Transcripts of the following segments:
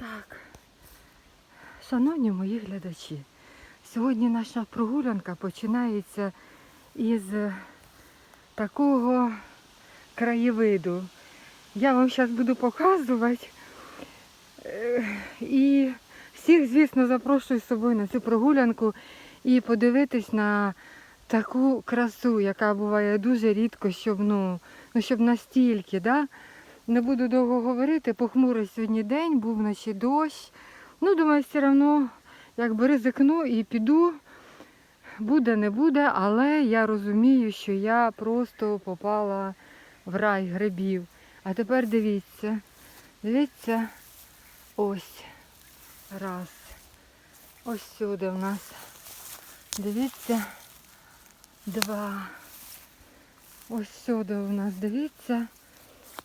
Так, шановні мої глядачі, сьогодні наша прогулянка починається із е, такого краєвиду. Я вам зараз буду показувати. Е, І всіх, звісно, запрошую з собою на цю прогулянку і подивитись на таку красу, яка буває дуже рідко, щоб, ну, ну, щоб настільки. Да? Не буду довго говорити, похмурий сьогодні день, був вночі дощ. Ну, думаю, все одно якби ризикну і піду. Буде, не буде, але я розумію, що я просто попала в рай грибів. А тепер дивіться, дивіться, ось раз. Ось сюди в нас. Дивіться, два. Ось сюди у нас, дивіться.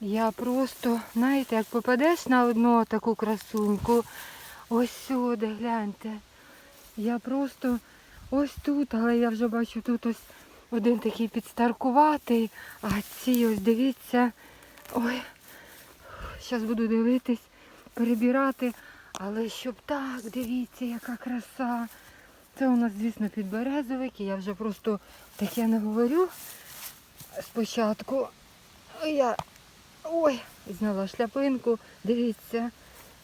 Я просто, знаєте, як попадеш на одну таку красуньку, ось сюди, гляньте. Я просто ось тут, але я вже бачу тут ось один такий підстаркуватий, а ці ось дивіться. Ой, зараз буду дивитись, перебирати. Але щоб так, дивіться, яка краса. Це у нас, звісно, підберезовик, і я вже просто таке не говорю. Спочатку я ой, зняла шляпинку. Дивіться,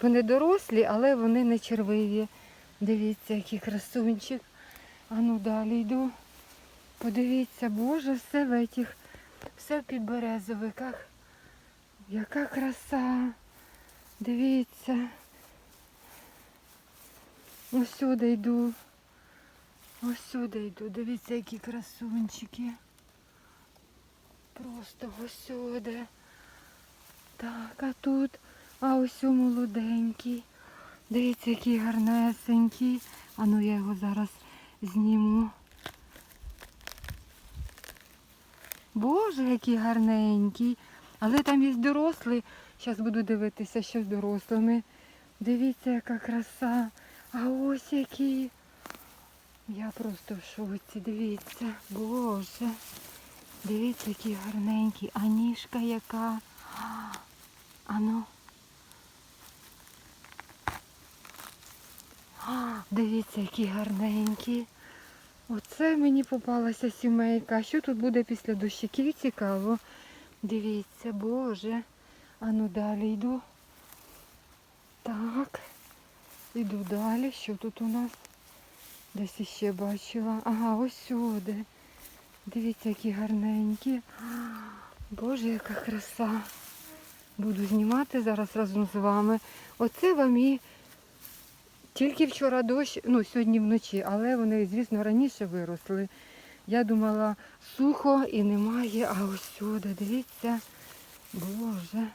вони дорослі, але вони не червиві. Дивіться, який красунчик. А ну далі йду. Подивіться, боже, все в етіх, все в підберезовиках. Яка краса. Дивіться. Ось йду. Ось йду. Дивіться, які красунчики. Просто ось сюди. Так, а тут, а ось у молоденький. Дивіться, який гарнесенький. А ну я його зараз зніму. Боже, який гарненький. Але там є дорослий. Зараз буду дивитися, що з дорослими. Дивіться, яка краса. А ось який. Я просто в шоці. Дивіться. Боже. Дивіться, який гарненький. А ніжка яка. А ну. А, Дивіться, які гарненькі. Оце мені попалася сімейка. Що тут буде після дощиків? Цікаво. Дивіться, Боже. А ну далі йду. Так. Іду далі. Що тут у нас? Десь іще бачила. Ага, ось сюди. Дивіться, які гарненькі. Боже, яка краса. Буду знімати зараз разом з вами. Оце вам і тільки вчора дощ, ну сьогодні вночі, але вони, звісно, раніше виросли. Я думала, сухо і немає, а ось сюди, дивіться. Боже.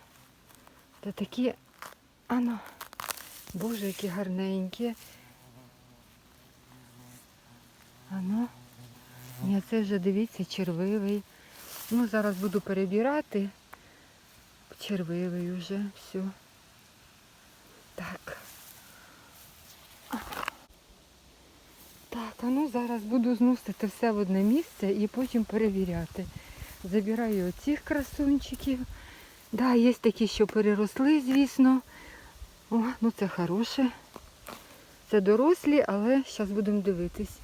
Та такі, ано, боже, які гарненькі. Ано. Ні, це вже дивіться, червивий. Ну, зараз буду перебирати. Червивий вже, все. Так. Так, а ну зараз буду зносити все в одне місце і потім перевіряти. Забираю оцих красунчиків. Да, є такі, що переросли, звісно. О, ну це хороше. Це дорослі, але зараз будемо дивитись,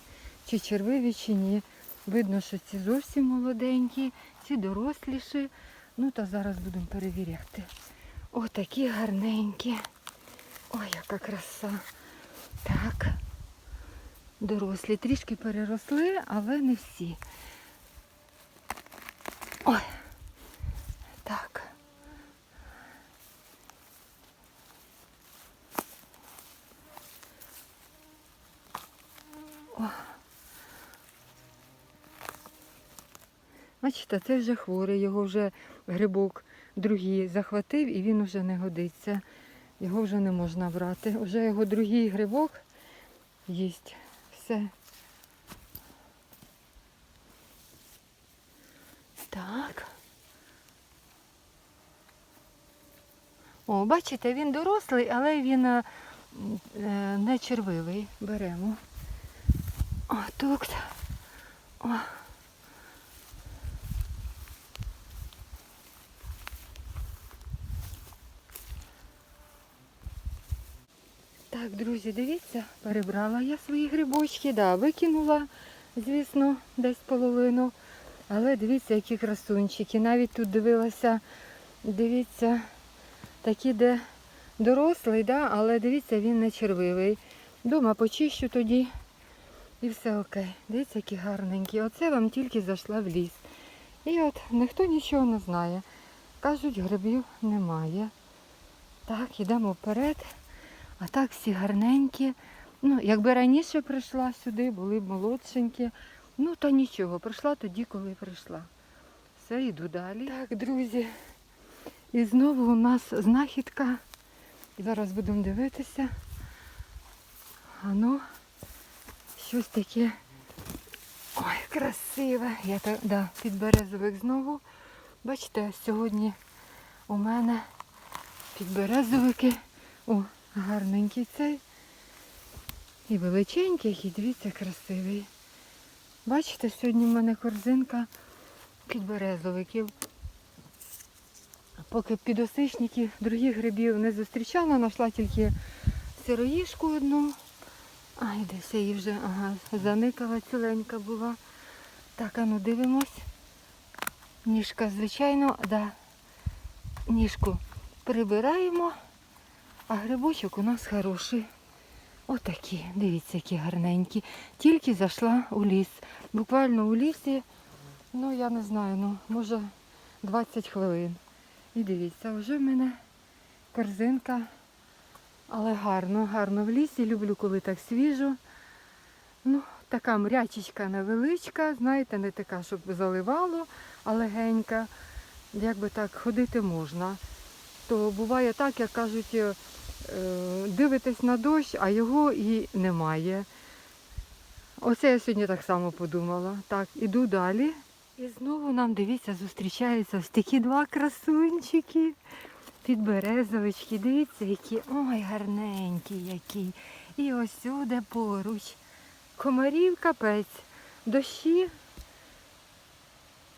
чи червиві, чи ні. Видно, що ці зовсім молоденькі, ці доросліші. Ну, та зараз будемо перевіряти. О, такі гарненькі. Ой, яка краса. Так. Дорослі трішки переросли, але не всі. Бачите, це вже хворий, його вже грибок другий захватив і він вже не годиться. Його вже не можна брати. Вже його другий грибок їсть. Все. Так. О, бачите, він дорослий, але він е, не червивий. Беремо. О, тут. О. Так, друзі, дивіться, перебрала я свої грибочки, да, викинула, звісно, десь половину. Але дивіться, які красунчики. Навіть тут дивилася, дивіться, такі, де дорослий, да, але дивіться, він не червивий. Дома почищу тоді і все окей. Дивіться, які гарненькі. Оце вам тільки зайшла в ліс. І от ніхто нічого не знає. Кажуть, грибів немає. Так, йдемо вперед. А так всі гарненькі. Ну, якби раніше прийшла сюди, були б молодшенькі. Ну, та нічого, прийшла тоді, коли прийшла. Все, йду далі. Так, друзі. І знову у нас знахідка. Зараз будемо дивитися. А ну, щось таке. Ой, красиве. Я так, да, підберезовик знову. Бачите, сьогодні у мене підберезовики. О, гарненький цей. І величенький, і дивіться, красивий. Бачите, сьогодні в мене корзинка підберезовиків. Поки підосичників других грибів не зустрічала, знайшла тільки сироїшку одну. Ай, десь її вже ага, заникала ціленька була. Так, а ну дивимось. Ніжка, звичайно, да. Ніжку прибираємо, а грибочок у нас хороший. Отакі, дивіться, які гарненькі. Тільки зайшла у ліс. Буквально у лісі, ну я не знаю, ну може 20 хвилин. І дивіться, вже в мене корзинка. Але гарно, гарно в лісі. Люблю, коли так свіжо. Ну, така мрячечка невеличка, знаєте, не така, щоб заливало, а легенька. Якби так ходити можна. То буває так, як кажуть, е, дивитесь на дощ, а його і немає. Оце я сьогодні так само подумала. Так, іду далі. І знову нам, дивіться, зустрічаються ось такі два красунчики. Підберезовички, дивіться, які. Ой, гарненькі які. І ось сюди поруч. Комарів капець. Дощі.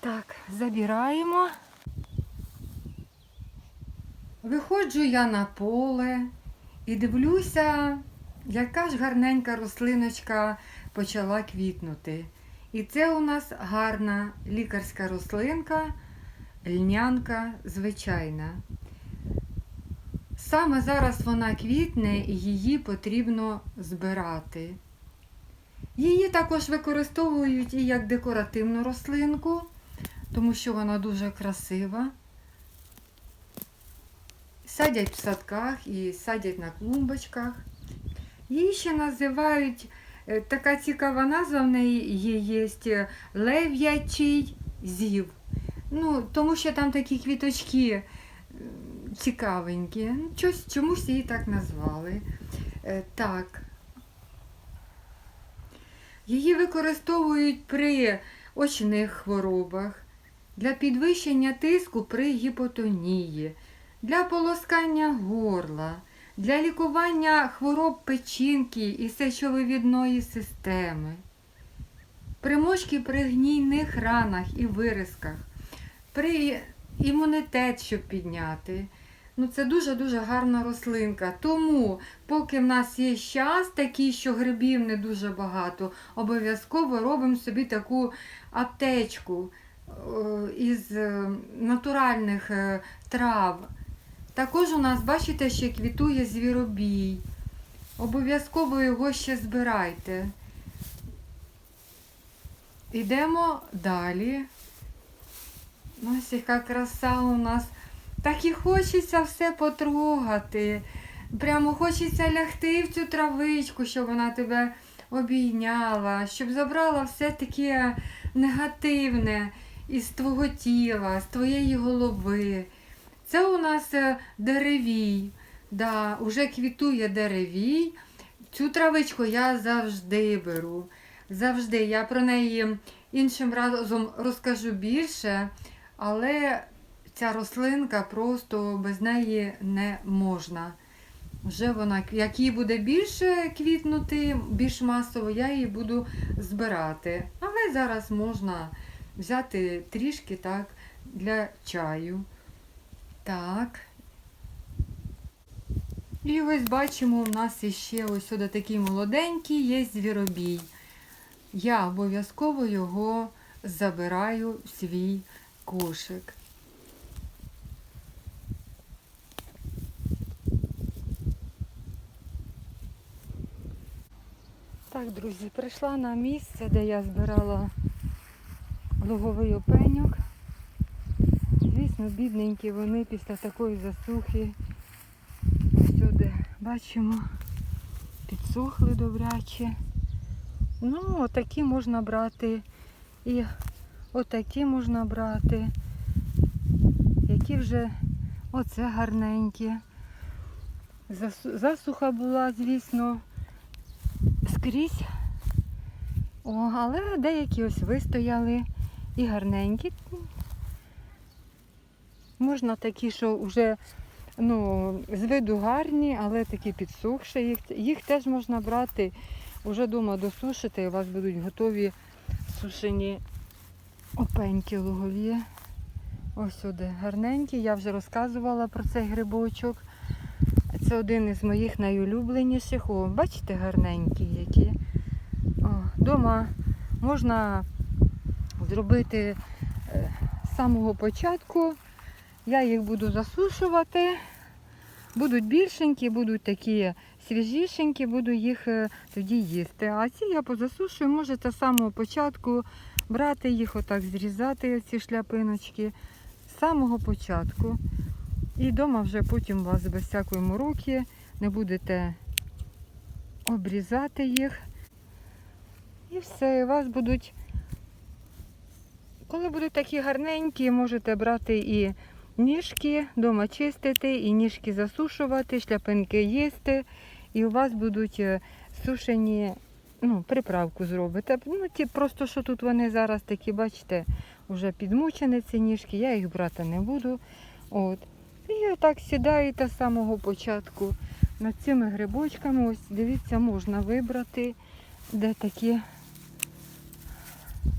Так, забираємо. Виходжу я на поле і дивлюся, яка ж гарненька рослиночка почала квітнути. І це у нас гарна лікарська рослинка, льнянка звичайна. Саме зараз вона квітне і її потрібно збирати. Її також використовують і як декоративну рослинку, тому що вона дуже красива. Садять в садках і садять на клумбочках. Її ще називають, е, така цікава назва в неї є, лев'ячий зів. Ну, тому що там такі квіточки цікавенькі. Ну, Щось, чомусь її так назвали. Е, Так. Її використовують при очних хворобах, для підвищення тиску при гіпотонії, для полоскання горла, для лікування хвороб печінки і сечовивідної системи, примочки при гнійних ранах і виразках, при імунітет, щоб підняти. Ну, це дуже-дуже гарна рослинка. Тому, поки в нас є час такий, що грибів не дуже багато, обов'язково робимо собі таку аптечку е, із е, натуральних е, трав. Також у нас, бачите, ще квітує звіробій. Обов'язково його ще збирайте. Йдемо далі. Ось яка краса у нас. Так і хочеться все потрогати. Прямо хочеться лягти в цю травичку, щоб вона тебе обійняла, щоб забрала все таке негативне із твого тіла, з твоєї голови. Це у нас е, деревій. Да, уже квітує деревій. Цю травичку я завжди беру. Завжди. Я про неї іншим разом розкажу більше, але ця рослинка просто без неї не можна. Вже вона, як їй буде більше квітнути, більш масово, я її буду збирати. Але зараз можна взяти трішки так для чаю. Так. І ось бачимо, у нас іще ось сюди такий молоденький є звіробій. Я обов'язково його забираю в свій кошик. Так, друзі, прийшла на місце, де я збирала луговий опеньок. Звісно, бідненькі вони після такої засухи. Всюди бачимо, підсохли добряче. Ну, отакі можна брати. І отакі можна брати. Які вже оце гарненькі. Засуха була, звісно, скрізь. О, але деякі ось вистояли і гарненькі. Можна такі, що вже ну, з виду гарні, але такі підсохші. Їх, їх теж можна брати, вже вдома досушити, і у вас будуть готові сушені опеньки лугові. Ось сюди гарненькі. Я вже розказувала про цей грибочок. Це один із моїх найулюбленіших. О, бачите, гарненькі які. О, дома можна зробити е, з самого початку. Я їх буду засушувати. Будуть більшенькі, будуть такі свіжішенькі, буду їх е, тоді їсти. А ці я позасушую, можете з самого початку брати їх, отак зрізати, ці шляпиночки. З самого початку. І вдома вже потім у вас без всякої мороки не будете обрізати їх. І все, у вас будуть, коли будуть такі гарненькі, можете брати і ніжки, вдома чистити, і ніжки засушувати, шляпинки їсти. І у вас будуть е, сушені, ну, приправку зробите. Ну, ті, просто що тут вони зараз такі, бачите, вже підмучені ці ніжки, я їх брати не буду. От. І отак сідаєте з самого початку над цими грибочками. Ось дивіться, можна вибрати, де такі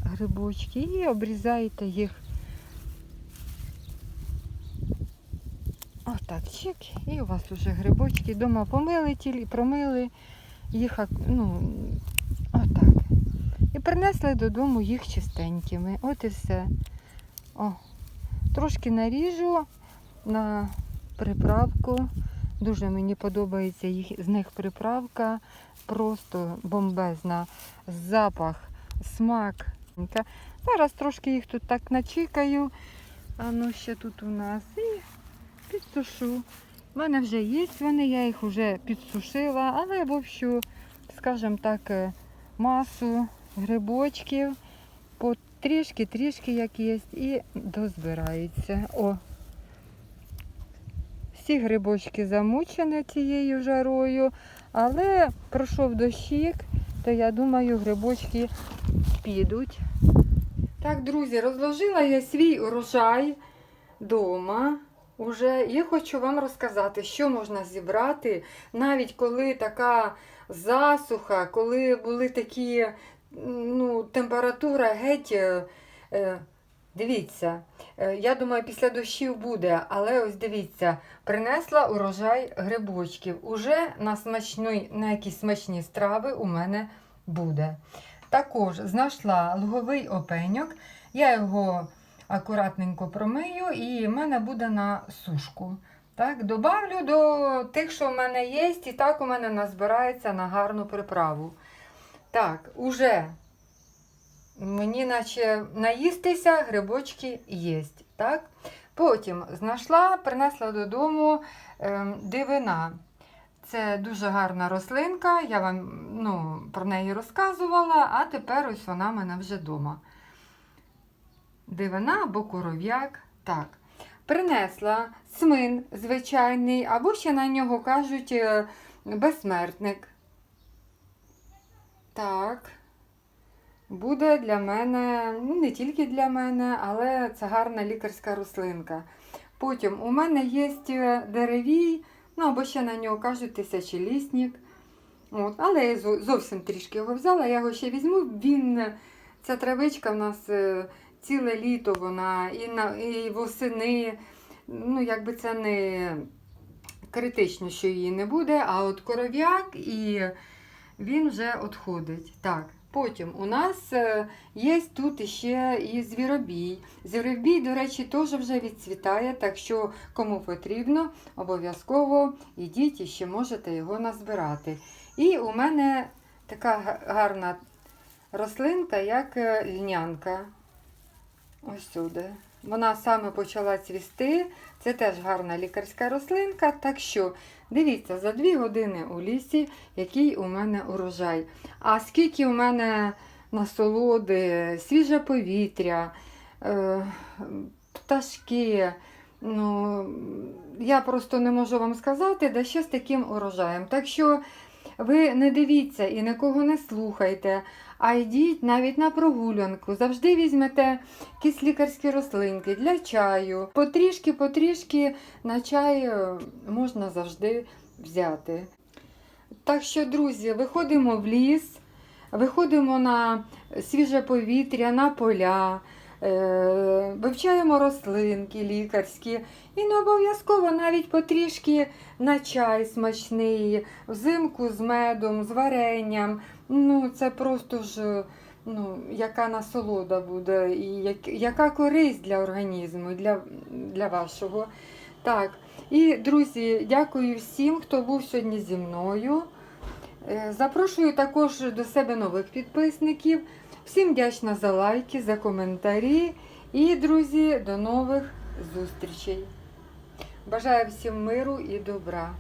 грибочки. І обрізаєте їх. Отак, чик. І у вас вже грибочки. Дома помили, тілі, промили їх, ну, отак. І принесли додому їх чистенькими. От і все. О, трошки наріжу на приправку. Дуже мені подобається їх, з них приправка. Просто бомбезна. Запах, смак. Зараз трошки їх тут так начікаю. А ну ще тут у нас. І підсушу. У мене вже є вони, я їх вже підсушила, але в общу, скажімо так, е, масу грибочків. По трішки-трішки як є, і дозбираються. О, всі грибочки замучені цією жарою, але пройшов дощик, то я думаю, грибочки підуть. Так, друзі, розложила я свій урожай вдома. Уже я хочу вам розказати, що можна зібрати, навіть коли така засуха, коли були такі, ну, температура геть. е, е, Дивіться, е, я думаю, після дощів буде, але ось дивіться, принесла урожай грибочків. Уже на, смачний, на якісь смачні страви у мене буде. Також знайшла луговий опеньок, я його акуратненько промию і в мене буде на сушку. Так, Добавлю до тих, що в мене є, і так у мене назбирається на гарну приправу. Так, уже Мені наче наїстися, грибочки є. Так? Потім знайшла, принесла додому е, дивина. Це дуже гарна рослинка, я вам ну, про неї розказувала, а тепер ось вона в мене вже вдома. Дивина або коров'як. Так. Принесла смин звичайний, або ще на нього кажуть е, безсмертник. Так буде для мене, ну не тільки для мене, але це гарна лікарська рослинка. Потім у мене є деревій, ну або ще на нього кажуть тисячолісник. От, але я зовсім трішки його взяла, я його ще візьму. Він, ця травичка в нас е, ціле літо вона і, на, і восени. Ну, якби це не критично, що її не буде, а от коров'як і він вже відходить. Так. Потім у нас е, є тут ще і звіробій. Звіробій, до речі, теж вже відцвітає, так що кому потрібно, обов'язково ідіть і ще можете його назбирати. І у мене така гарна рослинка, як е, льнянка. Ось сюди. Вона саме почала цвісти. Це теж гарна лікарська рослинка. Так що дивіться, за дві години у лісі, який у мене урожай. А скільки у мене насолоди, свіже повітря, е, пташки. Ну, я просто не можу вам сказати, да ще з таким урожаєм. Так що ви не дивіться і нікого не слухайте, а йдіть навіть на прогулянку. Завжди візьмете якісь лікарські рослинки для чаю. Потрішки-потрішки на чай е, можна завжди взяти. Так що, друзі, виходимо в ліс, виходимо на свіже повітря, на поля, вивчаємо рослинки лікарські і не обов'язково навіть потрішки на чай смачний, взимку з медом, з варенням. Ну, це просто ж ну, яка насолода буде, і яка користь для організму, для, для вашого. Так, і друзі, дякую всім, хто був сьогодні зі мною. Е, Запрошую також до себе нових підписників. Всім вдячна за лайки, за коментарі. І, друзі, до нових зустрічей. Бажаю всім миру і добра.